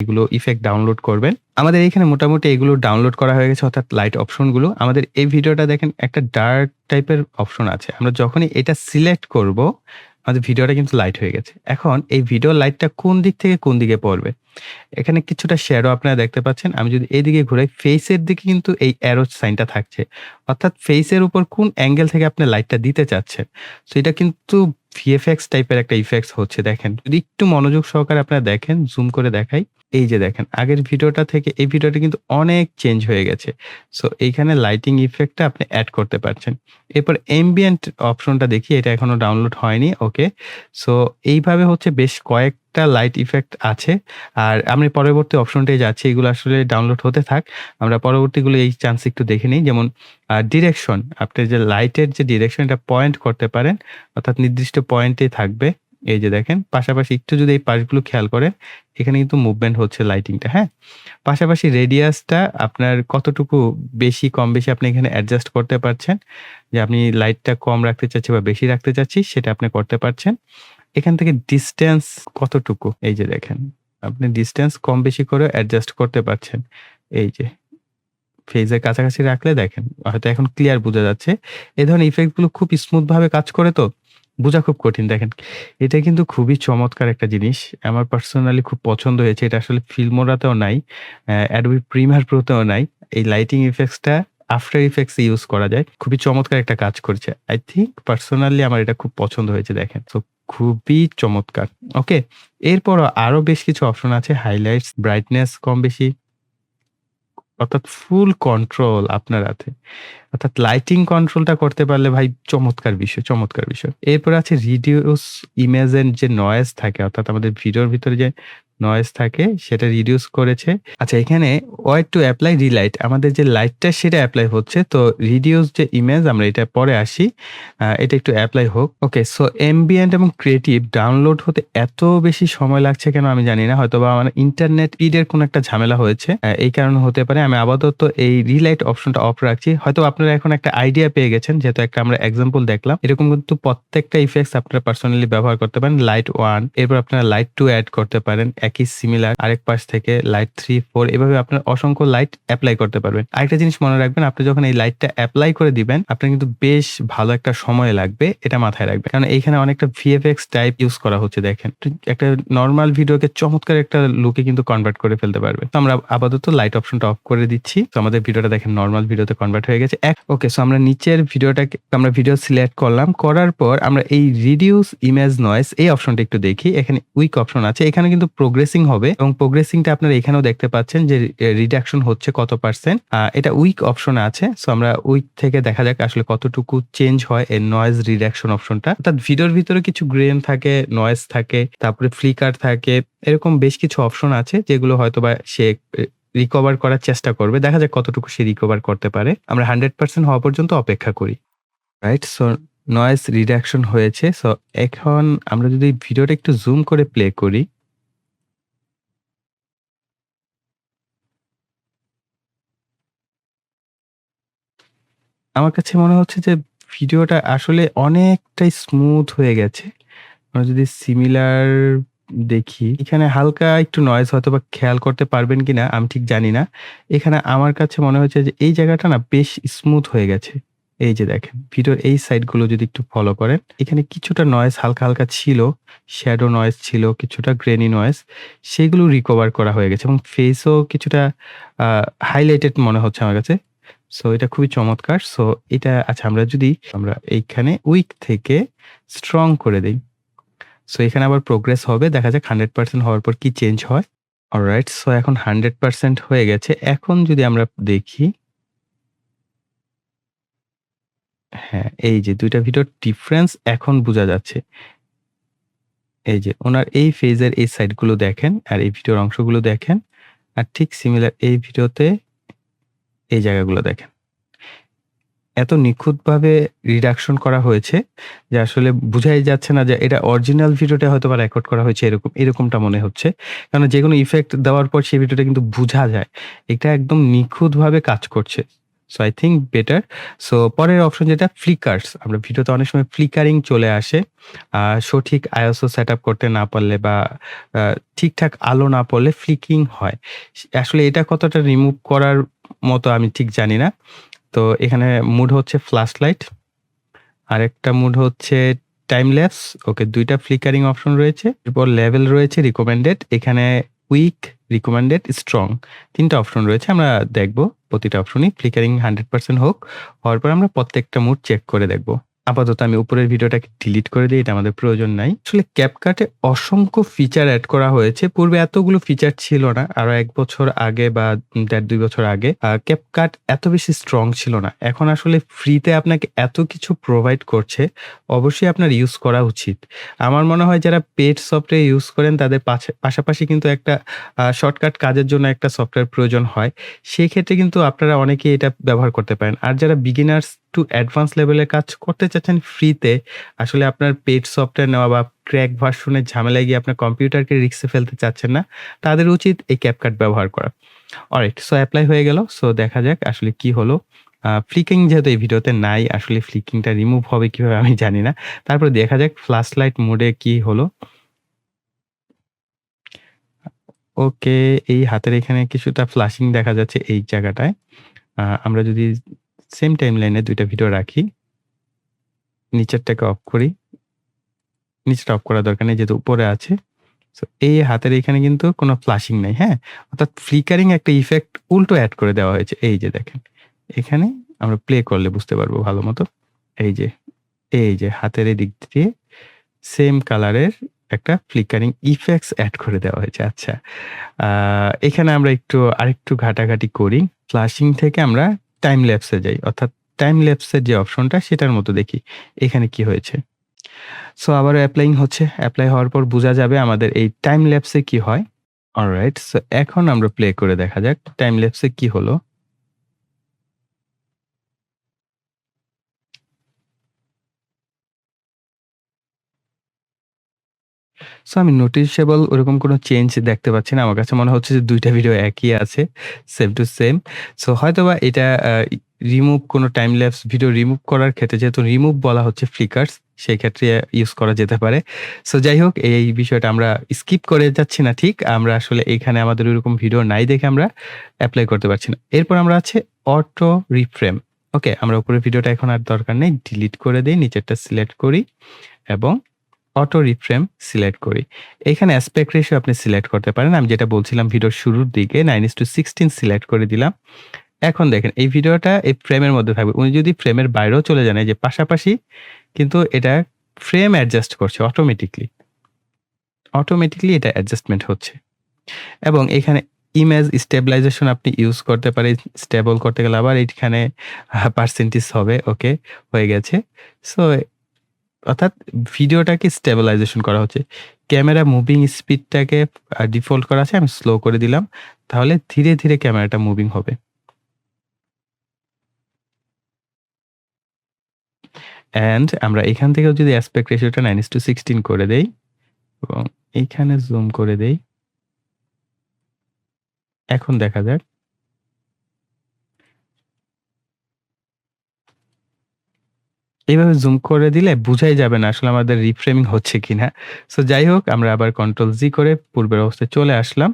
এগুলো effect download করবেন। আমাদের এখানে মোটামুটি এগুলো ডাউনলোড করা হয়ে গেছে অর্থাৎ লাইট অপশনগুলো। আমাদের এই ভিডিওটা দেখেন একটা ডার্ক টাইপের অপশন আছে। আমরা যখনই এটা সিলেক্ট করব, আমাদের ভিডিওটা কিন্তু লাইট হয়ে গেছে। এখন এই ভিডিওর লাইটটা কোন দিক থেকে কোন দিকে পড়বে? এখানে কিছুটা শ্যাডো আপনারা দেখতে পাচ্ছেন। আমি যদি এদিকে ঘুরাই ফেইসের দিকে কিন্তু এই অ্যারো সাইনটা থাকছে। অর্থাৎ ফেইসের উপর কোন অ্যাঙ্গেল থেকে আপনি লাইটটা দিতে চাচ্ছেন। সো এটা কিন্তু ভিএফএক্স টাইপের একটা ইফেক্টস হচ্ছে দেখেন। যদি একটু মনোযোগ সহকারে আপনারা দেখেন, জুম করে দেখাই। এই যে দেখেন, আগের ভিডিওটা থেকে এই ভিডিওটা কিন্তু অনেক চেঞ্জ হয়ে গেছে। সো এইখানে লাইটিং ইফেক্টটা আপনি অ্যাড করতে পারছেন। এরপর অ্যাম্বিয়েন্ট অপশনটা দেখি, এটা এখনও ডাউনলোড হয়নি। ওকে। সো এইভাবে হচ্ছে বেশ কয়েকটা লাইট ইফেক্ট আছে। আর আমি পরবর্তী অপশনটায় যাচ্ছি। এগুলো আসলে ডাউনলোড হতে থাক। আমরা পরবর্তীগুলো এই চান্স একটু দেখে নিই যেমন ডিরেকশন আপনি যে লাইটের যে ডিরেকশন এটা পয়েন্ট করতে পারেন। অর্থাৎ নির্দিষ্ট পয়েন্টে থাকবে। এই যে দেখেন পাশাপাশি একটু যদি এই পাশগুলো খেয়াল করেন, এখানে কিন্তু মুভমেন্ট হচ্ছে লাইটিংটা, হ্যাঁ? পাশাপাশি রেডিয়াসটা আপনার কতটুকু বেশি কম বেশি আপনি এখানে অ্যাডজাস্ট করতে পারছেন। যে আপনি লাইটটা কম রাখতে চাচ্ছি বা বেশি রাখতে চাচ্ছি সেটা আপনি করতে পারছেন। এখান থেকে ডিসট্যান্স কতটুকু এই যে দেখেন। আপনি ডিসট্যান্স কম বেশি করে অ্যাডজাস্ট করতে পারছেন। এই যে। ফেজের কাছাকাছি রাখলে দেখেন হয়তো এখন ক্লিয়ার বোঝা যাচ্ছে। এ ধরনের ইফেক্টগুলো খুব স্মুথভাবে কাজ করে তো বোঝা খুব কঠিন দেখেন। এটা কিন্তু খুবই চমৎকার একটা জিনিস। আমার পার্সোনালি খুব পছন্দ হয়েছে। এটা আসলে ফিল্মোরাতেও নাই। অ্যা Adobe Premiere Pro তেও নাই। এই লাইটিং ইফেক্টসটা আফটার ইফেক্টস ইউজ করা যায়। খুবই চমৎকার একটা কাজ করছে আই থিংক পার্সোনালি আমার এটা খুব পছন্দ হয়েছে দেখেন। তো খুবই চমৎকার। ওকে। এরপরও আরও বেশ কিছু অপশন আছে হাইলাইটস, ব্রাইটনেস কম বেশি অর্থাৎ ফুল কন্ট্রোল আপনার হাতে। অর্থাৎ লাইটিং কন্ট্রোলটা করতে পারলে ভাই চমৎকার বিষয়, চমৎকার বিষয়। এরপরে আছে রিডিউস ইমেজ যে নয়েজ থাকে অর্থাৎ আমাদের ভিডিওর ভিতরে যে নয়েজ থাকে, সেটা রিডিউস করেছে। আচ্ছা এখানে ওয়েট টু অ্যাপ্লাই রিলাইট আমাদের যে লাইটটা সেটা অ্যাপ্লাই হচ্ছে। তো রিডিউস যে ইমেজ আমরা এটা পরে আসি। এটা একটু অ্যাপ্লাই হোক। ওকে সো অ্যাম্বিয়েন্ট এবং ক্রিয়েটিভ ডাউনলোড হতে এত বেশি সময় লাগছে কেন আমি জানি না। হয়তোবা আমার ইন্টারনেট স্পিডের কোনো একটা ঝামেলা হয়েছে। এই কারণে হতে পারে। আমি আপাতত এই রিলাইট অপশনটা অফ রাখছি। হয়তো আপনারা এখন একটা আইডিয়া পেয়ে গেছেন, যেহেতু একটা আমরা এক্সাম্পল দেখলাম। এরকম কিন্তু প্রত্যেকটা ইফেক্টস আপনারা পার্সোনালি ব্যবহার করতে পারেন। লাইট ওয়ান এরপর আপনারা লাইট টু অ্যাড করতে পারেন। একই সিমিলার আরেক পাশ থেকে লাইট 3, 4 এভাবে আপনার অসংখ্য লাইট অ্যাপ্লাই করতে পারবেন। আরেকটা জিনিস মনে রাখবেন আপনি যখন এই লাইটটা অ্যাপ্লাই করে দিবেন আপনার কিন্তু বেশ ভালো একটা সময় লাগবে। এটা মাথায় রাখবেন। কারণ এইখানে অনেকটা ভিএফএক্স টাইপ ইউজ করা হচ্ছে দেখেন। একটা নরমাল ভিডিওকে চমৎকার একটা লুকে কিন্তু কনভার্ট করে ফেলতে পারবে। তো আমরা আপাতত লাইট অপশনটা অফ করে দিচ্ছি। তো আমাদের ভিডিওটা দেখেন নর্মাল ভিডিওতে কনভার্ট হয়ে গেছে। এক ওকে সো আমরা নিচের ভিডিওটাকে আমরা ভিডিও সিলেক্ট করলাম। করার পর আমরা এই রিডিউস ইমেজ নয়েজ এই অপশনটা একটু দেখি। এখানে উইক অপশন আছে। এখানে কিন্তু প্রোগ্রেসিং হবে এবং প্রোগ্রেসিংটা আপনারা এখানেও দেখতে পাচ্ছেন যে রিডাকশন হচ্ছে কত পার্সেন্ট। এটা উইক অপশনে আছে। সো আমরা উইক থেকে দেখা যাক আসলে কতটুকু চেঞ্জ হয় এই নয়েজ রিডাকশন অপশনটা। অর্থাৎ ভিডিওর ভিতরে কিছু গ্রেন থাকে, নয়েজ থাকে, তারপরে ফ্লিকার থাকে। এরকম বেশ কিছু অপশন আছে যেগুলো হয়তো বা সে রিকভার করার চেষ্টা করবে। দেখা যাক কতটুকু সে রিকভার করতে পারে। আমরা 100% হওয়া পর্যন্ত অপেক্ষা করি। রাইট? সো নয়েজ রিডাকশন হয়েছে। সো এখন আমরা যদি ভিডিওটা একটু জুম করে প্লে করি। আমার কাছে মনে হচ্ছে যে ভিডিওটা আসলে অনেকটাই স্মুথ হয়ে গেছে। আমরা যদি সিমিলার দেখি, এখানে হালকা একটু নয়েজ হয়তো বা খেয়াল করতে পারবেন কিনা আমি ঠিক জানি না। এখানে আমার কাছে মনে হচ্ছে যে এই জায়গাটা না বেশ স্মুথ হয়ে গেছে। এই যে দেখেন ভিডিওর এই সাইডগুলো যদি একটু ফলো করেন, এখানে কিছুটা নয়েজ হালকা, হালকা ছিল। শ্যাডো নয়েজ ছিল, কিছুটা গ্রেনি নয়েজ সেগুলো রিকভার করা হয়ে গেছে এবং ফেসও কিছুটা হাইলাইটেড মনে হচ্ছে আমার কাছে। সো এটা খুবই চমৎকার। সো এটা আচ্ছা আমরা যদি আমরা এইখানে উইক থেকে স্ট্রং করে দিই সো এখানে আবার প্রোগ্রেস হবে। দেখা যাক 100% হওয়ার পর কি চেঞ্জ হয়। অলরাইট সো এখন 100% হয়ে গেছে। এখন যদি আমরা দেখি হ্যাঁ, এই যে দুইটা ভিডিওর ডিফারেন্স এখন বোঝা যাচ্ছে। এই যে ওনার এই ফেজের এই সাইডগুলো দেখেন আর এই ভিডিওর অংশগুলো দেখেন। আর ঠিক সিমিলার এই ভিডিওতে এই জায়গাগুলো দেখেন। এত নিখুঁতভাবে রিডাকশন করা হয়েছে যে আসলে বুঝাই যাচ্ছে না যে এটা অরিজিনাল ভিডিওটা হয়তো বা রেকর্ড করা হয়েছে এরকম, এরকমটা মনে হচ্ছে। কারণ যে কোনো ইফেক্ট দেওয়ার পর সেই ভিডিওটা কিন্তু বোঝা যায়। এটা একদম নিখুঁতভাবে কাজ করছে। So I think better. So পরের অপশন যেটা ফ্লিকার্স আমরা ভিডিওতে অনেক সময় ফ্লিকারিং চলে আসে। সঠিক ISO সেটআপ করতে না পারলে বা ঠিকঠাক আলো না পড়লে ফ্লিকিং হয়। আসলে এটা কতটা রিমুভ করার মতো আমি ঠিক জানি না। তো এখানে মুড হচ্ছে ফ্ল্যাশ লাইট। আর একটা মুড হচ্ছে টাইম ল্যাপস। ওকে দুইটা ফ্লিকারিং অপশন রয়েছে। এরপর লেভেল রয়েছে রিকমেন্ডেড। এখানে উইক, রিকমেন্ডেড, স্ট্রং তিনটা অপশন রয়েছে। আমরা দেখব প্রতিটা অপশনই ফ্লিকারিং 100% হোক। হওয়ার পর আমরা প্রত্যেকটা মুড চেক করে দেখব। আপাতত আমি উপরের ভিডিওটাকে ডিলিট করে দেই। এটা আমাদের প্রয়োজন নাই। আসলে ক্যাপকাটে অসংখ্য ফিচার অ্যাড করা হয়েছে। পূর্বে এতগুলো ফিচার ছিল না। আরও এক বছর আগে বা ১.৫-২ বছর আগে CapCut এত বেশি স্ট্রং ছিল না। এখন আসলে ফ্রিতে আপনাকে এত কিছু প্রোভাইড করছে, অবশ্যই আপনার ইউজ করা উচিত। আমার মনে হয় যারা পেড সফটওয়্যার ইউজ করেন তাদের পাশাপাশি কিন্তু একটা শর্টকাট কাজের জন্য একটা সফটওয়্যার প্রয়োজন হয়। সেক্ষেত্রে কিন্তু আপনারা অনেকেই এটা ব্যবহার করতে পারেন। আর যারা বিগিনার্স টু অ্যাডভান্স লেভেলের কাজ করতে চাচ্ছেন ফ্রিতে, আসলে আপনার পেইড সফটওয়্যার নেওয়া বা ক্র্যাক ভার্সনের ঝামেলায় গিয়ে আপনার কম্পিউটারকে রিক্সে ফেলতে চাচ্ছেন না, তাদের উচিত এই CapCut ব্যবহার করা। অলরাইট সো অ্যাপ্লাই হয়ে গেল। সো দেখা যাক আসলে কি হলো। ফ্লিকিং যেহেতু এই ভিডিওতে নাই, আসলে ফ্লিকিংটা রিমুভ হবে কীভাবে আমি জানি না। তারপরে দেখা যাক ফ্ল্যাশ লাইট মোডে কি হলো। ওকে, এই হাতের এখানে কিছুটা ফ্ল্যাশিং দেখা যাচ্ছে এই জায়গাটায়। আমরা যদি সেম টাইম লাইনে দুইটা ভিডিও রাখি। নিচেরটাকে অফ করি। নিচেরটা অফ করার দরকার নেই যেহেতু উপরে আছে। সো এই হাতের এখানে কিন্তু কোনো ফ্লাশিং নাই, হ্যাঁ? অর্থাৎ ফ্লিকারিং একটা ইফেক্ট উল্টো অ্যাড করে দেওয়া হয়েছে। এই যে দেখেন। এখানে আমরা প্লে করলে বুঝতে পারব ভালো মতো। এই যে, এই যে হাতের এই দিক দিয়ে সেম কালারের একটা ফ্লিকারিং ইফেক্টস অ্যাড করে দেওয়া হয়েছে। আচ্ছা। এখানে আমরা একটু আরেকটু ঘাটাঘাটি করি। ফ্লাশিং থেকে আমরা টাইম ল্যাপস যাই। অর্থাৎ টাইম ল্যাপসের যে অপশনটা সেটার মতো দেখি। এখানে কি হয়েছে। সো আবার অ্যাপ্লাইং হচ্ছে। অ্যাপ্লাই হওয়ার পর বোঝা যাবে আমাদের এই টাইম ল্যাপসে কি হয়। অলরাইট সো এখন আমরা প্লে করে দেখা যাক টাইম ল্যাপসে কি হলো। সো আমি নোটিসেবল ওরকম কোনো চেঞ্জ দেখতে পাচ্ছি না। আমার কাছে মনে হচ্ছে যে দুইটা ভিডিও একই আছে। Same to same. সো হয়তোবা এটা রিমুভ কোনো টাইম ল্যাপস ভিডিও রিমুভ করার ক্ষেত্রে যেহেতু রিমুভ বলা হচ্ছে ফ্লিকারস, সেই ক্ষেত্রে ইউজ করা যেতে পারে। সো যাই হোক এই বিষয়টা আমরা স্কিপ করে যাচ্ছি না ঠিক। আমরা আসলে এখানে আমাদের ওইরকম ভিডিও নাই দেখে আমরা অ্যাপ্লাই করতে পারছি না। এরপর আমরা আছে অটো রিফ্রেম। ওকে, আমরা উপরের ভিডিওটা এখন আর দরকার নেই। ডিলিট করে দিই নিচেরটা সিলেক্ট করি এবং অটো রিফ্রেম সিলেক্ট করি। এখানে অ্যাসপেক্ট রেশিও আপনি সিলেক্ট করতে পারেন। আমি যেটা বলছিলাম ভিডিওর শুরুর দিকে 9:16 সিলেক্ট করে দিলাম। এখন দেখেন এই ভিডিওটা এই ফ্রেমের মধ্যে থাকবে। উনি যদি ফ্রেমের বাইরেও চলে যান যে পাশাপাশি কিন্তু এটা ফ্রেম অ্যাডজাস্ট করছে অটোমেটিক্যালি। অটোমেটিক্যালি এটা অ্যাডজাস্টমেন্ট হচ্ছে। এবং এখানে ইমেজ স্টেবিলাইজেশন আপনি ইউজ করতে পারেন। স্টেবল করতে গেলে আবার এইখানে পার্সেন্টেজ হবে। ওকে, হয়ে গেছে। সো অর্থাৎ ভিডিওটাকে স্টেবিলাইজেশন করা হচ্ছে। ক্যামেরা মুভিং স্পিডটাকে ডিফল্ট করা আছে। আমি স্লো করে দিলাম। তাহলে ধীরে, ধীরে ক্যামেরাটা মুভিং হবে। অ্যান্ড আমরা এখান থেকেও যদি অ্যাসপেক্ট রেশিওটা 9:16 করে দেই এবং এইখানে জুম করে দেই। এখন দেখা যাক। এইভাবে জুম করে দিলে বুঝাই যাবে না আসলে আমাদের রিফ্রেমিং হচ্ছে কিনা। সো যাই হোক, আমরা আবার কন্ট্রোল জি করে পূর্বের অবস্থায় চলে আসলাম।